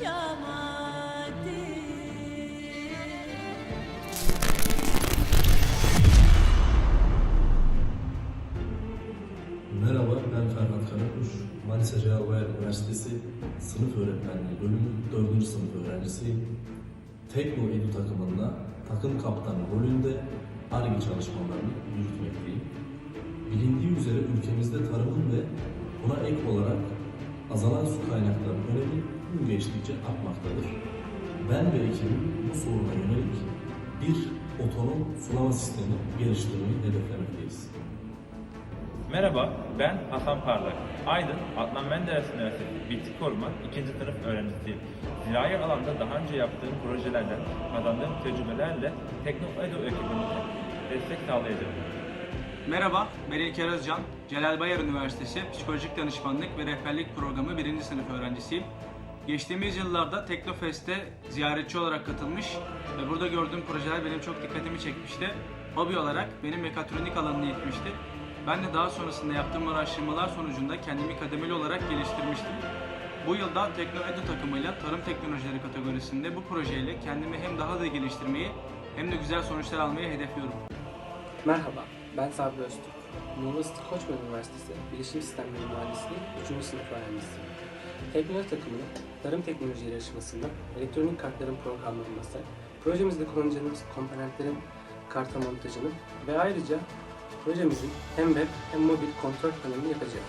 Merhaba, ben Ferhat Karakuş. Manisa Cevabaya Üniversitesi Sınıf Öğretmenliği bölümü 4. sınıf öğrencisiyim. Tekno Edu takımında takım kaptanı rolünde ARGE çalışmalarını yürütmekteyim. Bilindiği üzere ülkemizde tarımın ve buna ek olarak azalan su kaynaklarının önemi gün geçtikçe artmaktadır. Ben ve ekibim bu soruna yönelik bir otonom sulama sistemi geliştirmeyi hedeflemekteyiz. Merhaba, ben Hasan Parlak. Aydın, Adnan Menderes Üniversitesi Bitki Koruma 2. sınıf öğrencisiyim. Zirai alanda daha önce yaptığım projelerden kazandığım tecrübelerle Teknoedo ekibine destek sağlayacağım. Merhaba, ben İlker Özcan. Celal Bayar Üniversitesi Psikolojik Danışmanlık ve Rehberlik Programı 1. sınıf öğrencisiyim. Geçtiğimiz yıllarda Teknofest'e ziyaretçi olarak katılmış ve burada gördüğüm projeler benim çok dikkatimi çekmişti. Hobi olarak benim mekatronik alanını itmişti. Ben de daha sonrasında yaptığım araştırmalar sonucunda kendimi kademeli olarak geliştirmiştim. Bu yılda TeknoEdu takımıyla tarım teknolojileri kategorisinde bu projeyle kendimi hem daha da geliştirmeyi hem de güzel sonuçlar almayı hedefliyorum. Merhaba, ben Sabri Öztürk. Sıtkı Koçman Üniversitesi Bilişim Sistemleri Mühendisliği 3. sınıf öğrencisiyim. Teknoloji takımının tarım teknolojileri yarışmasında elektronik kartların programlanması, projemizde kullanacağımız komponentlerin karta montajını ve ayrıca projemizin hem web hem mobil kontrol panelini yapacağım.